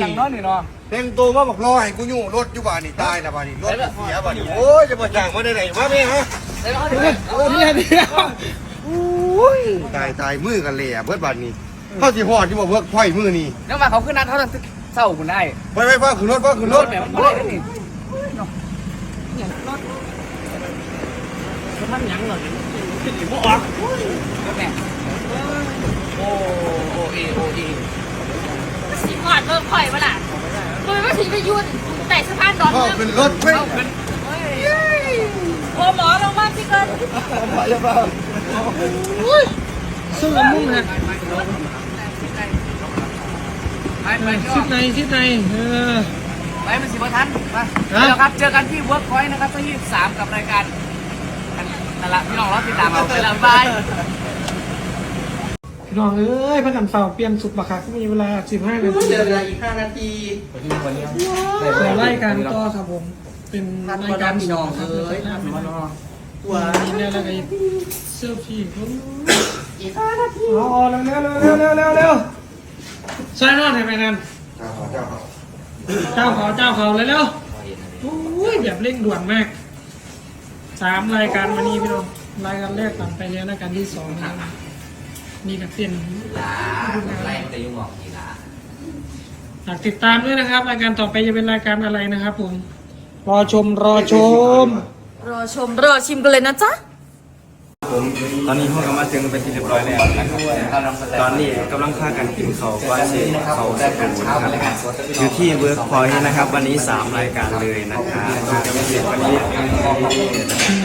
หลังน้อยหนึ่เนาะแต่งตัวมาบอกรอให้กูอยู่รถอยู่บ้านนี่ตายนะบ้านนี่รถเสียบ้านนี่โอ้ยจะมาจ้างมาได้ไหนวะแม่ฮะเดี๋ยวเดี๋ยวเดี๋ยวเดี๋ยตายตายมือกันเลยอะเบิดบ้านนี้เขาสิหอดที่บอกเวิร์กไพ่มือนี่เดี๋ยวมาเขาขึ้นนัดเท่านั้นเศร้าคุณได้ไปไปว่าขึ้นรถว่าขึ้นรรถแบบมันไม่ได้นี่มันยังเหรอรถแม่โอ้โอเอโอเอสีหอ ดเบิ่มข่อยมาล่ะมันไม่สีไปยุ่นแต่สะพานดอนเข้าเมืองขึ้นรถไปเข้าขึ้นโอ้หมอลงมาสิเกินสู้กับมุ่งฮะไปไปซิดในซิดในเออไปมันสิบทันไปแล้วครับ เจอกันที่เวิร์กพอยต์นะครับที่สามกับรายการนั่นแหละพี่น้องเราติดตามเราไปแล้วบาย น้องเอ้ยพักกันเฝ้าเปลี่ยนสุดบักคักมีเวลา15นาทีเจอเวลาอีกห้านาทีเดี๋ยวไล่การต่อครับผม เป็นรายการพี่น้องครับเอ้ยเป็นพี่น้องว้าวนี่แล้วก็เสื้อพี่ผมอ๋อเร็วเร็วเร็วเร็วเร็วเร็วใช่นอนเห็นไหมนั่นเจ้าเขาเจ้าเขาเลยเร็วโอ้ยแบบเร่งด่วนมากสามรายการวันนี้พี่น้องรายการแรกผ่านไปแล้วรายการที่สองนะครับ นี่กับเต้นไล่แต่ยุ่งบอกกีฬาฝากติดตามด้วยนะครับ รายการต่อไปจะเป็นรายการอะไรนะครับผม รอชมรอชม รอชมรอชิมกันเลยนะจ๊ะ ผมตอนนี้ห้องกำลังถึงเป็นที่เรียบร้อยแล้วนะครับตอนนี้กำลังพากันกินเขาวก้อนเชเขาสกูนะครับอยู่ที่เวิร์กพอยต์นะครับ วันนี้ 3 รายการเลยนะครับจะไม่เสียวันนี้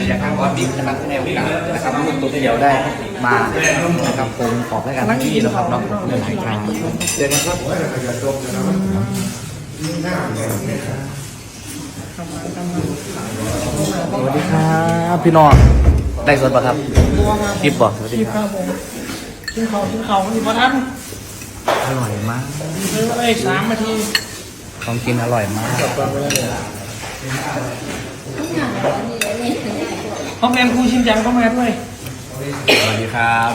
อยากทำว่าบิ๊กนะครับในวิ่งนะครับรุ่นตัวเดียวได้มานะครับผมขอบรายการทั้งที่นะครับน้องเดินหายใจเจอกันครับสวัสดีครับพี่น้อง ได้สดปะครับคลิปบ่สวัสคดีลิปคครับรับผมกินเขากินเขาอีกพอทันอร่อยมากเหลือเวลาอีกสามนาทีของกินอร่อยมากห้องแรมครูชิมจังเข้ามาด้วย สวัสดีครับ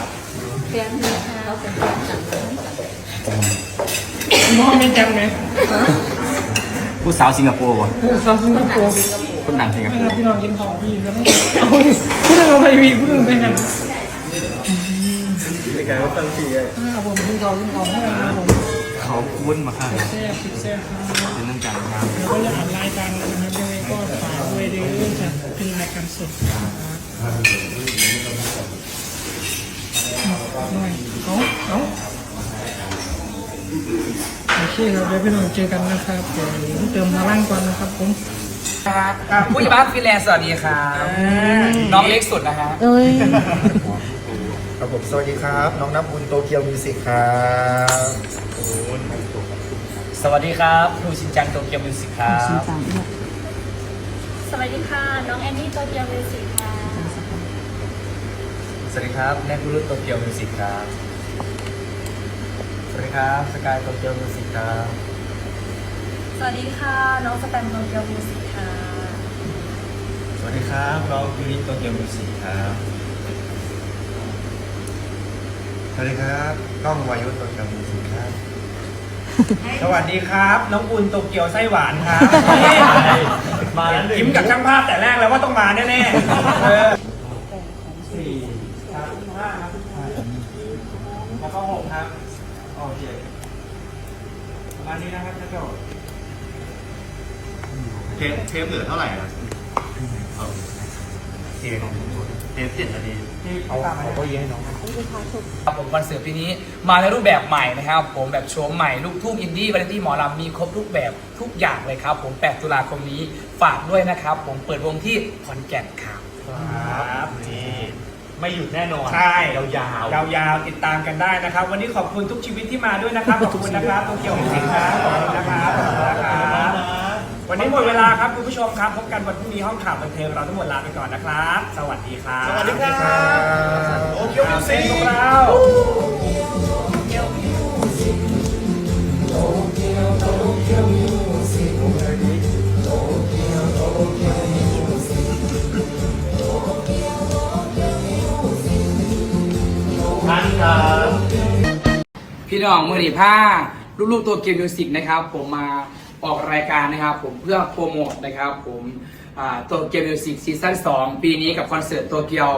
น้องไม่จังไหมผู้สาวสิงคโปร์บ่เออซาซิงคโปร์ คนดังสิงคโปนะครับร์พี่น้องกินของพี่แล้วเอาดิพูดเรื่องอะไรพี่พูดเรื่องไปกันในการว่าตั้งทีไงครับผมกินเขากินของให้นะครับผมเขาคุ้นมาค่ะแซ่บสิแซ่บครับเป็นน้ำกันครับแล้วก็จะอ่านรายการนะครับยังไงก็ฝากด้วยเด้อจะเป็นรายการสดนะครับหน่อยเอาเอาโอเคครับเดี๋ยวพี่น้องเจอกันนะครับเดี๋ยวเติมพลังก่อนนะครับผม ครับผู้ใหญ่บ้านฟินแลนด์สวัสดีครับน้องเล็กสุดนะฮะครับผมสวัสดีครับ น้องน้ำบุญโตเกียวมิวสิกครับสวัสดีครับครูชินจังโตเกียวมิวสิกครับสวัสดีค่ะ น้องแอนนี่โตเกียวมิวสิกค่ะ สวัสดีครับแนทบุรุษโตเกียวมิวสิกครับ สวัสดีครับสกายโตเกียวมิวสิกครับ สวัสดีค่ะ น้องสแตมโตเกียวมิวสิกค่ะ สวัสดีครับน้องยูริโตเกียวมิวสิกครับ สวัสดีครับกล้องวายุโตเกียวมิวสิกครับ สวัสดีครับ น้องอุ่นโตเกียวไส้หวานครับมายิ้มกับช่างภาพแต่แรกแล้วว่าต้องมาแน่ๆเออสี่สามห้าครับแล้วก็หกครับโอเคประมาณนี้นะครับท่านเจ้า เทปเทปเหลือเท่าไหร่อะเทปเทปเจ็ดนาทีที่เอาเอาก็เย้น้องครับผมคอนเสิร์ตปีนี้มาในรูปแบบใหม่นะครับผมแบบโชว์ใหม่ลูกทุ่งอินดี้วาไรตี้หมอลำมีครบทุกแบบทุกอย่างเลยครับ ผม8ตุลาคมนี้ฝากด้วยนะครับ ผมเปิดวงที่ขอนแก่นครับครับนี่ไม่หยุดแน่นอนใช่ยาวยาวๆติดตามกันได้นะครับ วันนี้ขอบคุณทุกชีวิตที่มาด้วยนะครับขอบคุณนะครับโตเกียวมิวสิกครับขอบคุณนะครับขอบคุณนะครับ วันนี้หมดเวลาครับคุณผู้ชมครับ พบกันวันพรุ่งนี้ห้องข่าวบันเทิงเราทั้งหมดลาไปก่อนนะครับ สวัสดีครับสวัสดีครับโตเกียวมิวสิกพวกเราพี่น้องมือนีผ้าลูกๆตัวเกมมิวสิกนะครับ ผมมา ออกรายการนะครับผมเพื่อโปรโมทนะครับผมอ่าตัวเกมมิวสิกซีซั่น2ปีนี้กับคอนเสิร์ตตัวเกียว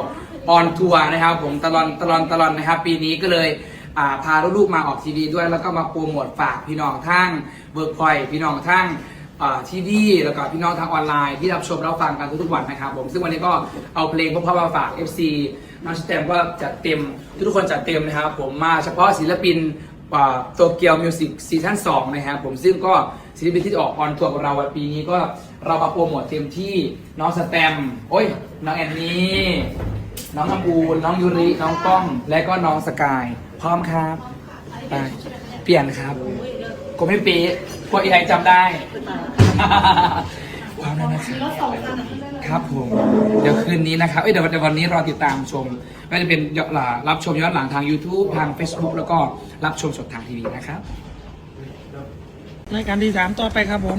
ออนทัวร์นะครับผมตลอนตลอนตลอนนะครับ ปีนี้ก็เลยาพาลูกๆมาออกทีวีด้วย แล้วก็มาโปรโมทฝากพี่น้องทั้งเบิร์กพอยพี่น้องทั้งที่ดีแล้วก็พี่น้องทางออนไลน์ที่รับชมรับฟังกันทุกๆวันนะครับผมซึ่งวันนี้ก็เอาเพลงพวกเขามาฝาก FC น้องสแตมก็จัดเต็มทุกคนจัดเต็มนะครับผมมาเฉพาะศิลปินโตเกียวมิวสิกซีซั่น2นะครับผมซึ่งก็ ศิลปินที่ออกออนทัวร์กับเราปีนี้ก็เรามาโปรโมทเต็มที่น้องสแตมโอ้ยน้องแอนนี่น้องน้ำบูนน้องยูริน้องก้อง และก็น้องสกาย พร้อมครับไปเปลี่ยนครับก็ไม่ป๊ะพวกไอจำได้ความน่ารักครับผม เดี๋ยวคืนนี้นะครับเอ้ยเดี๋ยวเดี๋ยววันนี้รอติดตามชมไม่ว่าจะเป็นย้อนหลังรับชมย้อนหลังทาง YouTube ทาง Facebook แล้วก็รับชมสดทางทีวีนะครับ รายการที่สามต่อไปครับผม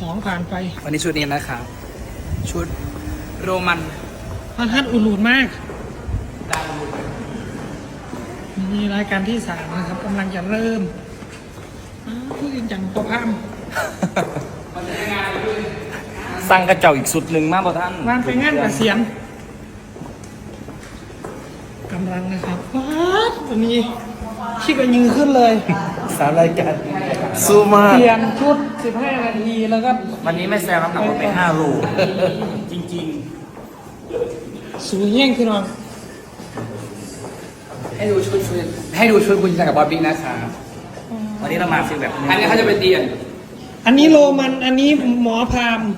สองผ่านไปวันนี้ชุดนี้นะครับชุดโรมันพันทัดอุ่นหนุนมาก ดาวบุญมีรายการที่สามนะครับกำลังจะเริ่มอ้าวพูดจริงจังตัวพามสั่งกระเจ้าอีกสุดหนึ่งมากบ่ท่านวางไปงานเกษียณกำลังนะครับว้าววันนี้ขี้กระยือขึ้นเลย สามรายการสู้มากเปลี่ยนชุด 15 นาทีแล้วก็วันนี้ไม่แซมน้ำหนักลดไป5โลจริงสูงเยี่ยงขึ้นมาให้ดูชุดชุดให้ดูชุดคุณจินตกับบอบบี้นะครับๆวันนี้เรามาฟีลแบบอันนี้เขาจะเป็นเตียนอันนี้โรมันอันนี้หมอพราหมณ์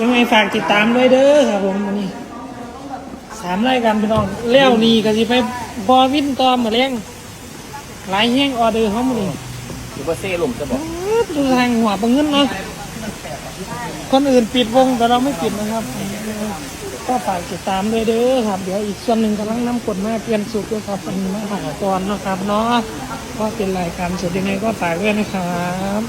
ยังไงฝากติดตามด้วยเด้อครับผมวันนี้ สามรายการพี่น้องเลี้ยวนี่ก็สิไปบอวินตอมมาเลี้ยงหลายแห้งออเดอร์เขาหมดเลยหรือว่าเซ่ลมจะบอกดูทางหัวบังเงินเนาะคนอื่นปิดวงแต่เราไม่ปิดนะครับ ก็ฝากติดตามด้วยเด้อครับ เดี๋ยวอีกส่วนหนึ่งกำลังนำกฎมาเปลี่ยนสุขด้วยครับเป็นมาหากรนะครับเนาะก็เป็นรายการสดยังไงก็ฝากด้วยนะครับ